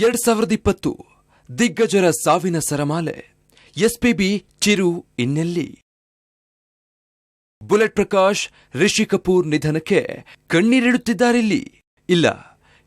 ಎರಡ್ ಸಾವಿರದ ಇಪ್ಪತ್ತು, ದಿಗ್ಗಜರ ಸಾವಿನ ಸರಮಾಲೆ ಎಸ್ಪಿಬಿ ಚಿರು ಇನ್ನೆಲ್ಲಿ? ಬುಲೆಟ್ ಪ್ರಕಾಶ್, ರಿಷಿ ಕಪೂರ್ ನಿಧನಕ್ಕೆ ಕಣ್ಣೀರಿಡುತ್ತಿದ್ದಾರಿಲ್ಲಿ? ಇಲ್ಲ,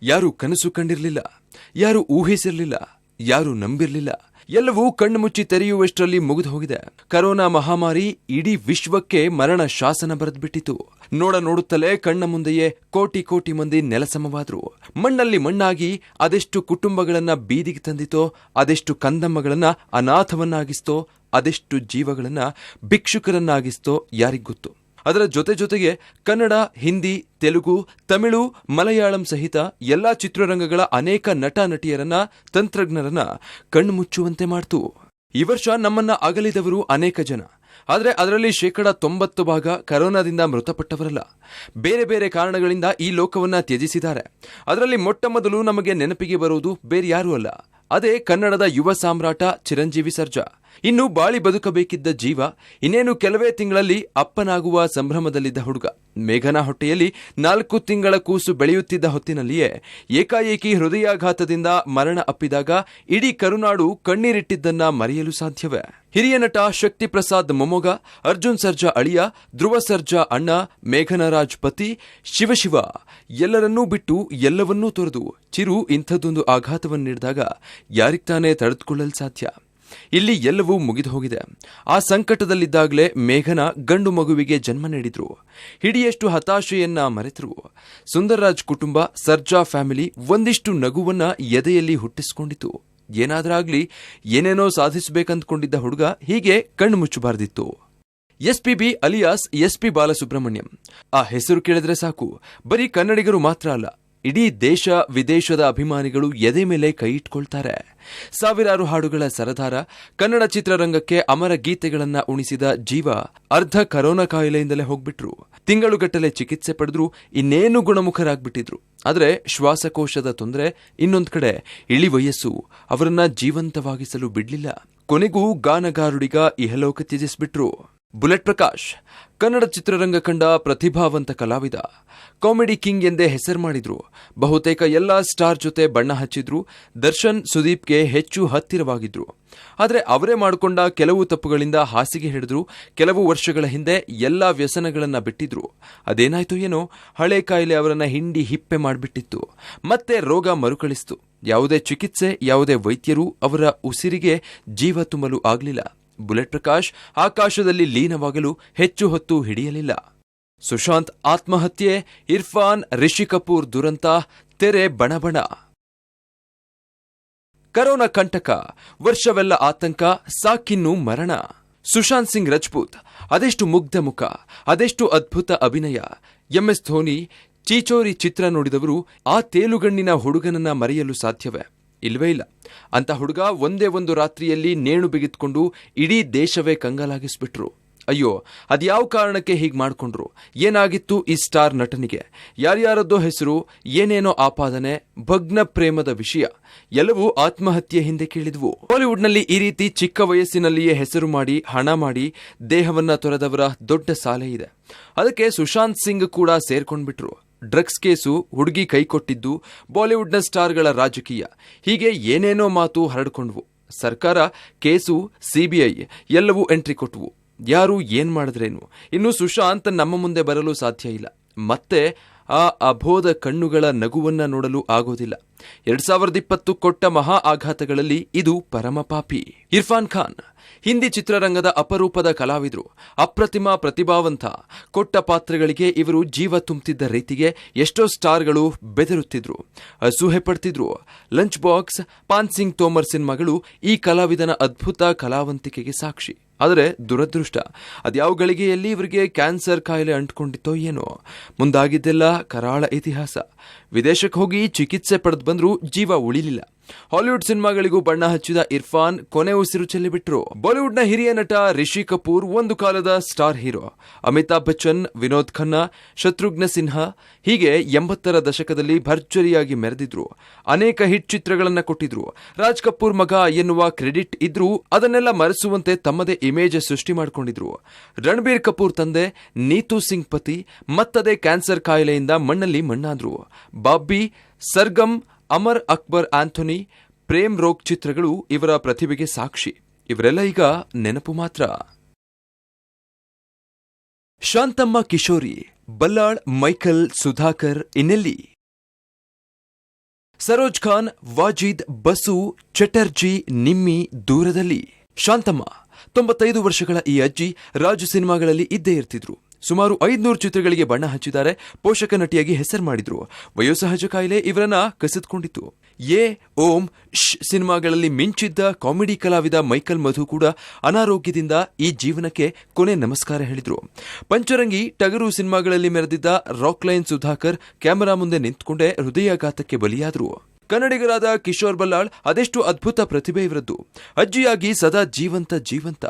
ಯಾರು ಕನಸು ಕಂಡಿರಲಿಲ್ಲ, ಯಾರು ಊಹಿಸಿರಲಿಲ್ಲ, ಯಾರು ನಂಬಿರಲಿಲ್ಲ ಎಲ್ಲವೂ ಕಣ್ಣು ಮುಚ್ಚಿ ತೆರೆಯುವಷ್ಟರಲ್ಲಿ ಮುಗಿದು ಹೋಗಿದೆ. ಕರೋನಾ ಮಹಾಮಾರಿ ಇಡೀ ವಿಶ್ವಕ್ಕೆ ಮರಣ ಶಾಸನ ಬರೆದ್ಬಿಟ್ಟಿತು. ನೋಡ ನೋಡುತ್ತಲೇ ಕಣ್ಣ ಮುಂದೆಯೇ ಕೋಟಿ ಕೋಟಿ ಮಂದಿ ನೆಲಸಮವಾದ್ರು. ಮಣ್ಣಲ್ಲಿ ಮಣ್ಣಾಗಿ ಅದೆಷ್ಟು ಕುಟುಂಬಗಳನ್ನ ಬೀದಿಗೆ ತಂದಿತೋ, ಅದೆಷ್ಟು ಕಂದಮ್ಮಗಳನ್ನ ಅನಾಥವನ್ನಾಗಿಸ್ತೋ, ಅದೆಷ್ಟು ಜೀವಗಳನ್ನ ಭಿಕ್ಷುಕರನ್ನಾಗಿಸ್ತೋ ಯಾರಿಗ್ ಗೊತ್ತು? ಅದರ ಜೊತೆ ಜೊತೆಗೆ ಕನ್ನಡ, ಹಿಂದಿ, ತೆಲುಗು, ತಮಿಳು, ಮಲಯಾಳಂ ಸಹಿತ ಎಲ್ಲಾ ಚಿತ್ರರಂಗಗಳ ಅನೇಕ ನಟ, ನಟಿಯರನ್ನ, ತಂತ್ರಜ್ಞರನ್ನ ಕಣ್ಮುಚ್ಚುವಂತೆ ಮಾಡ್ತು. ಈ ವರ್ಷ ನಮ್ಮನ್ನ ಅಗಲಿದವರು ಅನೇಕ ಜನ. ಆದರೆ ಅದರಲ್ಲಿ ಶೇಕಡ ತೊಂಬತ್ತು ಭಾಗ ಕರೋನಾದಿಂದ ಮೃತಪಟ್ಟವರಲ್ಲ. ಬೇರೆ ಬೇರೆ ಕಾರಣಗಳಿಂದ ಈ ಲೋಕವನ್ನ ತ್ಯಜಿಸಿದ್ದಾರೆ. ಅದರಲ್ಲಿ ಮೊಟ್ಟ ಮೊದಲು ನಮಗೆ ನೆನಪಿಗೆ ಬರುವುದು ಬೇರೆ ಯಾರೂ ಅಲ್ಲ. ಅದೇ ಕನ್ನಡದ ಯುವ ಸಾಮ್ರಾಟ ಚಿರಂಜೀವಿ ಸರ್ಜಾ. ಇನ್ನು ಬಾಳಿ ಬದುಕಬೇಕಿದ್ದ ಜೀವ, ಇನ್ನೇನು ಕೆಲವೇ ತಿಂಗಳಲ್ಲಿ ಅಪ್ಪನಾಗುವ ಸಂಭ್ರಮದಲ್ಲಿದ್ದ ಹುಡುಗ. ಮೇಘನ ಹೊಟ್ಟೆಯಲ್ಲಿ ನಾಲ್ಕು ತಿಂಗಳ ಕೂಸು ಬೆಳೆಯುತ್ತಿದ್ದ ಹೊತ್ತಿನಲ್ಲಿಯೇ ಏಕಾಏಕಿ ಹೃದಯಾಘಾತದಿಂದ ಮರಣ ಅಪ್ಪಿದಾಗ ಇಡೀ ಕರುನಾಡು ಕಣ್ಣೀರಿಟ್ಟಿದ್ದನ್ನ ಮರೆಯಲು ಸಾಧ್ಯವೇ? ಹಿರಿಯ ನಟ ಶಕ್ತಿ ಪ್ರಸಾದ್ ಮೊಮ್ಮಗ ಅರ್ಜುನ್ ಸರ್ಜಾ ಅಳಿಯ, ಧ್ರುವ ಸರ್ಜಾ ಅಣ್ಣ ಮೇಘನರಾಜ್ ಪತಿ ಶಿವಶಿವ ಎಲ್ಲರನ್ನೂ ಬಿಟ್ಟು ಎಲ್ಲವನ್ನೂ ತೊರೆದು ಚಿರು ಇಂಥದ್ದೊಂದು ಆಘಾತವನ್ನು ನೀಡಿದಾಗ ಯಾರಿಗ್ತಾನೆ ತಡೆದುಕೊಳ್ಳಲು ಸಾಧ್ಯ? ಇಲ್ಲಿ ಎಲ್ಲವೂ ಮುಗಿದು ಹೋಗಿದೆ. ಆ ಸಂಕಟದಲ್ಲಿದ್ದಾಗಲೇ ಮೇಘನ ಗಂಡು ಮಗುವಿಗೆ ಜನ್ಮ ನೀಡಿದ್ರು. ಹಿಡಿಯಷ್ಟು ಹತಾಶೆಯನ್ನ ಮರೆತರು. ಸುಂದರರಾಜ್ ಕುಟುಂಬ, ಸರ್ಜಾ ಫ್ಯಾಮಿಲಿ ಒಂದಿಷ್ಟು ನಗುವನ್ನ ಎದೆಯಲ್ಲಿ ಹುಟ್ಟಿಸಿಕೊಂಡಿತು ಏನಾದ್ರಾಗ್ಲಿ ಏನೇನೋ ಸಾಧಿಸಬೇಕಂದ್ಕೊಂಡಿದ್ದ ಹುಡುಗ ಹೀಗೆ ಕಣ್ಣು ಮುಚ್ಚಬಾರ್ದಿತ್ತು. SPB alias SP Balasubrahmanyam. ಆ ಹೆಸರು ಕೇಳಿದ್ರೆ ಸಾಕು. ಬರೀ ಕನ್ನಡಿಗರು ಮಾತ್ರ ಅಲ್ಲ ಇಡೀ ದೇಶ ವಿದೇಶದ ಅಭಿಮಾನಿಗಳು ಎದೆ ಮೇಲೆ ಕೈ ಇಟ್ಕೊಳ್ತಾರೆ. ಸಾವಿರಾರು ಹಾಡುಗಳ ಸರದಾರ, ಕನ್ನಡ ಚಿತ್ರರಂಗಕ್ಕೆ ಅಮರ ಗೀತೆಗಳನ್ನ ಉಣಿಸಿದ ಜೀವ ಅರ್ಧ ಕರೋನಾ ಕಾಯಿಲೆಯಿಂದಲೇ ಹೋಗ್ಬಿಟ್ರು. ತಿಂಗಳುಗಟ್ಟಲೆ ಚಿಕಿತ್ಸೆ ಪಡೆದ್ರು, ಇನ್ನೇನು ಗುಣಮುಖರಾಗ್ಬಿಟ್ಟಿದ್ರು. ಆದರೆ ಶ್ವಾಸಕೋಶದ ತೊಂದರೆ ಇನ್ನೊಂದು ಕಡೆ, ಇಳಿ ವಯಸ್ಸು ಅವರನ್ನ ಜೀವಂತವಾಗಿಸಲು ಬಿಡ್ಲಿಲ್ಲ. ಕೊನೆಗೂ ಗಾನಗಾರುಡಿಗ ಇಹಲೋಕ ತ್ಯಜಿಸ್ಬಿಟ್ರು. ಬುಲೆಟ್ ಪ್ರಕಾಶ್, ಕನ್ನಡ ಚಿತ್ರರಂಗ ಕಂಡ ಪ್ರತಿಭಾವಂತ ಕಲಾವಿದ. ಕಾಮಿಡಿ ಕಿಂಗ್ ಎಂದೇ ಹೆಸರು ಮಾಡಿದ್ರು. ಬಹುತೇಕ ಎಲ್ಲಾ ಸ್ಟಾರ್ ಜೊತೆ ಬಣ್ಣ ಹಚ್ಚಿದ್ರು. ದರ್ಶನ್, ಸುದೀಪ್ಗೆ ಹೆಚ್ಚು ಹತ್ತಿರವಾಗಿದ್ರು. ಆದರೆ ಅವರೇ ಮಾಡಿಕೊಂಡ ಕೆಲವು ತಪ್ಪುಗಳಿಂದ ಹಾಸಿಗೆ ಹಿಡಿದ್ರು. ಕೆಲವು ವರ್ಷಗಳ ಹಿಂದೆ ಎಲ್ಲ ವ್ಯಸನಗಳನ್ನು ಬಿಟ್ಟಿದ್ರು. ಅದೇನಾಯ್ತು ಏನೋ? ಹಳೆ ಕಾಯಿಲೆ ಅವರನ್ನ ಹಿಂಡಿ ಹಿಪ್ಪೆ ಮಾಡಿಬಿಟ್ಟಿತ್ತು. ಮತ್ತೆ ರೋಗ ಮರುಕಳಿಸ್ತು. ಯಾವುದೇ ಚಿಕಿತ್ಸೆ, ಯಾವುದೇ ವೈದ್ಯರು ಅವರ ಉಸಿರಿಗೆ ಜೀವ ತುಂಬಲು ಆಗಲಿಲ್ಲ. ಬುಲೆಟ್ ಪ್ರಕಾಶ್ ಆಕಾಶದಲ್ಲಿ ಲೀನವಾಗಲು ಹೆಚ್ಚು ಹೊತ್ತು ಹಿಡಿಯಲಿಲ್ಲ. ಸುಶಾಂತ್ ಆತ್ಮಹತ್ಯೆ, ಇರ್ಫಾನ್, ರಿಷಿ ಕಪೂರ್ ದುರಂತ, ತೆರೆ ಬಣಬಣ. ಕರೋನಾ ಕಂಟಕ, ವರ್ಷವೆಲ್ಲ ಆತಂಕ, ಸಾಕಿನ್ನು ಮರಣ. ಸುಶಾಂತ್ ಸಿಂಗ್ ರಜಪೂತ್, ಅದೆಷ್ಟು ಮುಗ್ಧ ಮುಖ, ಅದೆಷ್ಟು ಅದ್ಭುತ ಅಭಿನಯ. ಎಂಎಸ್ ಧೋನಿ, ಚೀಚೋರಿ ಚಿತ್ರ ನೋಡಿದವರು ಆ ತೇಲುಗಣ್ಣಿನ ಹುಡುಗನನ್ನ ಮರೆಯಲು ಸಾಧ್ಯವೇ? ಇಲ್ವೇ ಇಲ್ಲ. ಅಂತ ಹುಡುಗ ಒಂದೇ ಒಂದು ರಾತ್ರಿಯಲ್ಲಿ ನೇಣು ಬಿಗಿದ್ಕೊಂಡು ಇಡೀ ದೇಶವೇ ಕಂಗಾಲಾಗಿಸ್ಬಿಟ್ರು. ಅಯ್ಯೋ, ಅದ್ಯಾವ ಕಾರಣಕ್ಕೆ ಹೀಗೆ ಮಾಡ್ಕೊಂಡ್ರು? ಏನಾಗಿತ್ತು ಈ ಸ್ಟಾರ್ ನಟನಿಗೆ? ಯಾರ್ಯಾರದ್ದೋ ಹೆಸರು, ಏನೇನೋ ಆಪಾದನೆ, ಭಗ್ನ ಪ್ರೇಮದ ವಿಷಯ. ಎಲ್ಲವೂ ಆತ್ಮಹತ್ಯೆ ಹಿಂದೆ ಕೇಳಿದ್ವು. ಬಾಲಿವುಡ್ನಲ್ಲಿ ಈ ರೀತಿ ಚಿಕ್ಕ ವಯಸ್ಸಿನಲ್ಲಿಯೇ ಹೆಸರು ಮಾಡಿ, ಹಣ ಮಾಡಿ, ದೇಹವನ್ನ ತೊರೆದವರ ದೊಡ್ಡ ಸಾಲೆ ಇದೆ. ಅದಕ್ಕೆ ಸುಶಾಂತ್ ಸಿಂಗ್ ಕೂಡ ಸೇರ್ಕೊಂಡ್ಬಿಟ್ರು. ಡ್ರಗ್ಸ್ ಕೇಸು ಹುಡುಗಿ ಕೈಕೊಟ್ಟಿದ್ದು ಬಾಲಿವುಡ್ನ ಸ್ಟಾರ್ಗಳ ರಾಜಕೀಯ. ಹೀಗೆ ಏನೇನೋ ಮಾತು ಹರಡ್ಕೊಂಡ್ವು. ಸರ್ಕಾರ, ಕೇಸು, ಸಿಬಿಐ ಎಲ್ಲವೂ ಎಂಟ್ರಿ ಕೊಟ್ಟವು ಯಾರು ಏನ್ ಮಾಡಿದ್ರೇನು? ಇನ್ನು ಸುಶಾಂತ್ ನಮ್ಮ ಮುಂದೆ ಬರಲು ಸಾಧ್ಯ ಇಲ್ಲ. ಮತ್ತೆ ಆ ಅಬೋಧ ಕಣ್ಣುಗಳ ನಗುವನ್ನ ನೋಡಲು ಆಗೋದಿಲ್ಲ. ಎರಡ್ ಸಾವಿರದ ಇಪ್ಪತ್ತು ಕೊಟ್ಟ ಮಹಾ ಆಘಾತಗಳಲ್ಲಿ ಇದು ಪರಮಪಾಪಿ ಇರ್ಫಾನ್ ಖಾನ್, ಹಿಂದಿ ಚಿತ್ರರಂಗದ ಅಪರೂಪದ ಕಲಾವಿದರು, ಅಪ್ರತಿಮ ಪ್ರತಿಭಾವಂತ, ಕೊಟ್ಟ ಪಾತ್ರಗಳಿಗೆ ಇವರು ಜೀವ ತುಂಬುತ್ತಿದ್ದ ರೀತಿಗೆ ಎಷ್ಟೋ ಸ್ಟಾರ್ಗಳು ಬೆದರುತ್ತಿದ್ರು. ಅಸೂಹೆ ಪಡ್ತಿದ್ರು. ಲಂಚ್ ಬಾಕ್ಸ್ ಪಾನ್ ಸಿಂಗ್ ತೋಮರ್ ಸಿನಿಮಾಗಳು ಈ ಕಲಾವಿದನ ಅದ್ಭುತ ಕಲಾವಂತಿಕೆಗೆ ಸಾಕ್ಷಿ. ಆದರೆ ದುರದೃಷ್ಟ. ಅದ್ಯಾವ ಗಳಿಗೆಯಲ್ಲಿ ಇವರಿಗೆ ಕ್ಯಾನ್ಸರ್ ಕಾಯಿಲೆ ಅಂಟ್ಕೊಂಡಿತ್ತೋ ಏನೋ. ಮುಂದಾಗಿದ್ದೆಲ್ಲ ಕರಾಳ ಇತಿಹಾಸ. ವಿದೇಶಕ್ಕೆ ಹೋಗಿ ಚಿಕಿತ್ಸೆ ಪಡೆದು ಬಂದರೂ ಜೀವ ಉಳಿಲಿಲ್ಲ. ಹಾಲಿವುಡ್ ಸಿನಿಮಾಗಳಿಗೂ ಬಣ್ಣ ಹಚ್ಚಿದ ಇರ್ಫಾನ್ ಕೊನೆ ಉಸಿರು ಚೆಲ್ಲಿಬಿಟ್ರು. ಬಾಲಿವುಡ್ನ ಹಿರಿಯ ನಟ ರಿಷಿ ಕಪೂರ್ ಒಂದು ಕಾಲದ ಸ್ಟಾರ್ ಹೀರೋ. ಅಮಿತಾಬ್ ಬಚ್ಚನ್, ವಿನೋದ್ ಖನ್ನಾ, ಶತ್ರುಘ್ನ ಸಿನ್ಹಾ ಹೀಗೆ ಎಂಬತ್ತರ ದಶಕದಲ್ಲಿ ಭರ್ಜರಿಯಾಗಿ ಮೆರೆದಿದ್ರು. ಅನೇಕ ಹಿಟ್ ಚಿತ್ರಗಳನ್ನು ಕೊಟ್ಟಿದ್ರು. ರಾಜ್ ಕಪೂರ್ ಮಗ ಎನ್ನುವ ಕ್ರೆಡಿಟ್ ಇದ್ರೂ ಅದನ್ನೆಲ್ಲ ಮರೆಸುವಂತೆ ತಮ್ಮದೇ ಇಮೇಜ್ ಸೃಷ್ಟಿ ಮಾಡಿಕೊಂಡಿದ್ರು. ರಣಬೀರ್ ಕಪೂರ್ ತಂದೆ, ನೀತು ಸಿಂಗ್ ಪತಿ ಮತ್ತದೇ ಕ್ಯಾನ್ಸರ್ ಕಾಯಿಲೆಯಿಂದ ಮಣ್ಣಲ್ಲಿ ಮಣ್ಣಾದ್ರು. ಬಾಬ್ಬಿ, ಸರ್ಗಮ್ ಅಮರ್ ಅಕ್ಬರ್ ಆಂಥೋನಿ ಪ್ರೇಮ್ ರೋಗ್ ಚಿತ್ರಗಳು ಇವರ ಪ್ರತಿಭೆಗೆ ಸಾಕ್ಷಿ. ಇವರೆಲ್ಲ ಈಗ ನೆನಪು ಮಾತ್ರ. ಶಾಂತಮ್ಮ ಕಿಶೋರಿ, ಬಲ್ಲಾಳ್, ಮೈಕಲ್, ಸುಧಾಕರ್, ಇನ್ನೆಲ್ಲಿ? ಸರೋಜ್ ಖಾನ್, ವಾಜಿದ್, ಬಸು, ಚಟರ್ಜಿ, ನಿಮ್ಮಿ, ದೂರದಲ್ಲಿ. ಶಾಂತಮ್ಮ, ತೊಂಬತ್ತೈದು ವರ್ಷಗಳ ಈ ಅಜ್ಜಿ ರಾಜು ಸಿನಿಮಾಗಳಲ್ಲಿ ಇದ್ದೇ ಇರ್ತಿದ್ರು. ಸುಮಾರು ಐದ್ನೂರು ಚಿತ್ರಗಳಿಗೆ ಬಣ್ಣ ಹಚ್ಚಿದ್ದಾರೆ. ಪೋಷಕ ನಟಿಯಾಗಿ ಹೆಸರು ಮಾಡಿದ್ರು. ವಯೋಸಹಜ ಕಾಯಿಲೆ ಇವರನ್ನ ಕಸಿದ್ಕೊಂಡಿತ್ತು. ಎ ಓಂ ಶ್ ಸಿನಿಮಾಗಳಲ್ಲಿ ಮಿಂಚಿದ್ದ ಕಾಮಿಡಿ ಕಲಾವಿದ ಮೈಕಲ್ ಮಧು ಕೂಡ ಅನಾರೋಗ್ಯದಿಂದ ಈ ಜೀವನಕ್ಕೆ ಕೊನೆ ನಮಸ್ಕಾರ ಹೇಳಿದ್ರು. ಪಂಚರಂಗಿ, ಟಗರು ಸಿನಿಮಾಗಳಲ್ಲಿ ಮೆರೆದಿದ್ದ ರಾಕ್ ಲೈನ್ ಸುಧಾಕರ್ ಕ್ಯಾಮೆರಾ ಮುಂದೆ ನಿಂತ್ಕೊಂಡೇ ಹೃದಯಾಘಾತಕ್ಕೆ ಬಲಿಯಾದ್ರು. ಕನ್ನಡಿಗರಾದ ಕಿಶೋರ್ ಬಲ್ಲಾಳ್ ಅದೆಷ್ಟು ಅದ್ಭುತ ಪ್ರತಿಭೆ ಇವರದ್ದು. ಅಜ್ಜಿಯಾಗಿ ಸದಾ ಜೀವಂತ ಜೀವಂತ.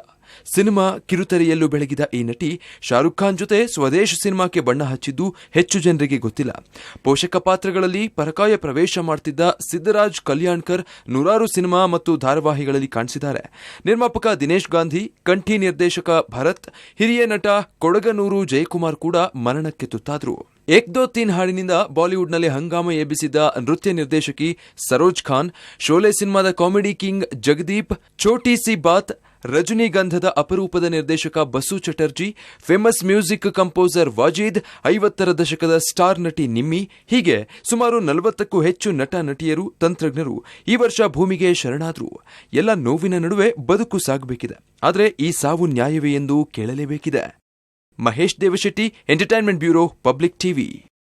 ಸಿನಿಮಾ ಕಿರುತೆರೆಯಲ್ಲೂ ಬೆಳಗಿದ ಈ ನಟಿ ಶಾರುಖ್ ಖಾನ್ ಜೊತೆ ಸ್ವದೇಶ ಸಿನಿಮಾಕ್ಕೆ ಬಣ್ಣ ಹಚ್ಚಿದ್ದು ಹೆಚ್ಚು ಜನರಿಗೆ ಗೊತ್ತಿಲ್ಲ. ಪೋಷಕ ಪಾತ್ರಗಳಲ್ಲಿ ಪರಕಾಯ ಪ್ರವೇಶ ಮಾಡ್ತಿದ್ದ ಸಿದ್ದರಾಜ್ ಕಲ್ಯಾಣ್ಕರ್ ನೂರಾರು ಸಿನಿಮಾ ಮತ್ತು ಧಾರಾವಾಹಿಗಳಲ್ಲಿ ಕಾಣಿಸಿದ್ದಾರೆ. ನಿರ್ಮಾಪಕ ದಿನೇಶ್ ಗಾಂಧಿ, ಕಂಠಿ ನಿರ್ದೇಶಕ ಭರತ್, ಹಿರಿಯ ನಟ ಕೊಡಗನೂರು ಜಯಕುಮಾರ್ ಕೂಡ ಮರಣಕ್ಕೆ ತುತ್ತಾದ್ರು. ಏಕ್ ದೋ ತೀನ್ ಹಾಡಿನಿಂದ ಬಾಲಿವುಡ್ನಲ್ಲಿ ಹಂಗಾಮ ಎಬ್ಬಿಸಿದ್ದ ನೃತ್ಯ ನಿರ್ದೇಶಕಿ ಸರೋಜ್ ಖಾನ್, ಶೋಲೆ ಸಿನಿಮಾದ ಕಾಮಿಡಿ ಕಿಂಗ್ ಜಗದೀಪ್ ಛೋಟಿ ಸಿ ಬಾತ್, ರಜನಿಗಂಧದ ಅಪರೂಪದ ನಿರ್ದೇಶಕ Basu Chatterjee, famous music composer Wajid, ಐವತ್ತರ ದಶಕದ ಸ್ಟಾರ್ ನಟಿ ನಿಮ್ಮಿ, ಹೀಗೆ ಸುಮಾರು ನಲವತ್ತಕ್ಕೂ ಹೆಚ್ಚು ನಟ ನಟಿಯರು, ತಂತ್ರಜ್ಞರು ಈ ವರ್ಷ ಭೂಮಿಗೆ ಶರಣಾದರು. ಎಲ್ಲ ನೋವಿನ ನಡುವೆ ಬದುಕು ಸಾಗಬೇಕಿದೆ. ಆದರೆ ಈ ಸಾವು ನ್ಯಾಯವೇ ಎಂದು ಕೇಳಲೇಬೇಕಿದೆ. Mahesh Devashetty, Entertainment Bureau, Public TV.